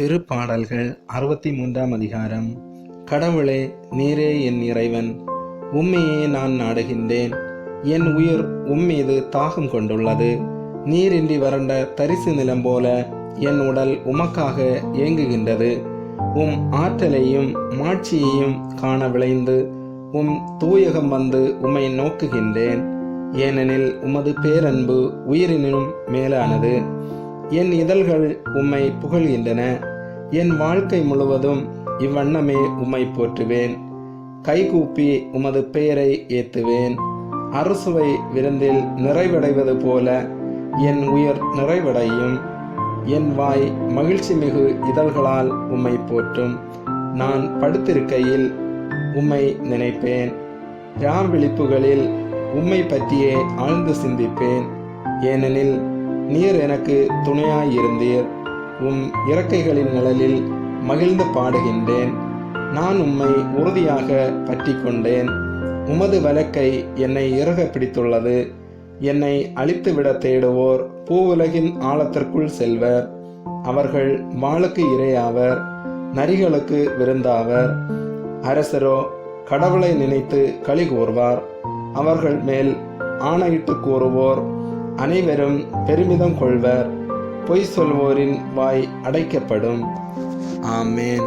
திருப்பாடல்கள் அறுபத்தி மூன்றாம் அதிகாரம். கடவுளே நீரே என் இறைவன். உம்மையே நான் நாடுகின்றேன். என் உயிர் உம்மீது தாகம் கொண்டுள்ளது. நீரின்றி வறண்ட தரிசு நிலம் போல என் உடல் உமக்காக ஏங்குகின்றது. உம் ஆற்றலையும் மாட்சியையும் காண விளைந்து உம் தூயகம் வந்து உம்மை நோக்குகின்றேன். ஏனெனில் உமது பேரன்பு உயிரினும் மேலானது. என் இதழ்கள் உம்மை புகழ்கின்றன. என் வாழ்க்கை முழுவதும் இவ்வண்ணமே உம்மை போற்றுவேன். கைகூப்பி உமது பெயரை ஏத்துவேன். அறுசுவை விருந்தில் நிறைவடைவது போல என் உயிர் நிறைவடையும். என் வாய் மகிழ்ச்சி மிகு இதழ்களால் உம்மை போற்றும். நான் படுத்திருக்கையில் உம்மை நினைப்பேன். ராம் விழிப்புகளில் உம்மை பற்றியே ஆழ்ந்து சிந்திப்பேன். ஏனெனில் நீர் எனக்கு துணையாயிருந்தீர். உம் இறக்கைகளின் நிழலில் மகிழ்ந்து பாடுகின்றேன். நான் உம்மை உறுதியாக பற்றி கொண்டேன் உமது வலக்கை என்னை இறுக பிடித்துள்ளது. என்னை அழித்துவிட தேடுவோர் பூவுலகின் ஆழத்திற்குள் செல்வர். அவர்கள் வாளுக்கு இரையாவர் நரிகளுக்கு விருந்தாவர். அரசரோ கடவுளை நினைத்து களி கூறுவார். அவர்கள் மேல் ஆணையிட்டு கூறுவோர். அனைவரும் பெருமிதம் கொள்வர். பொய் சொல்வோரின் வாய் அடைக்கப்படும். ஆமேன்.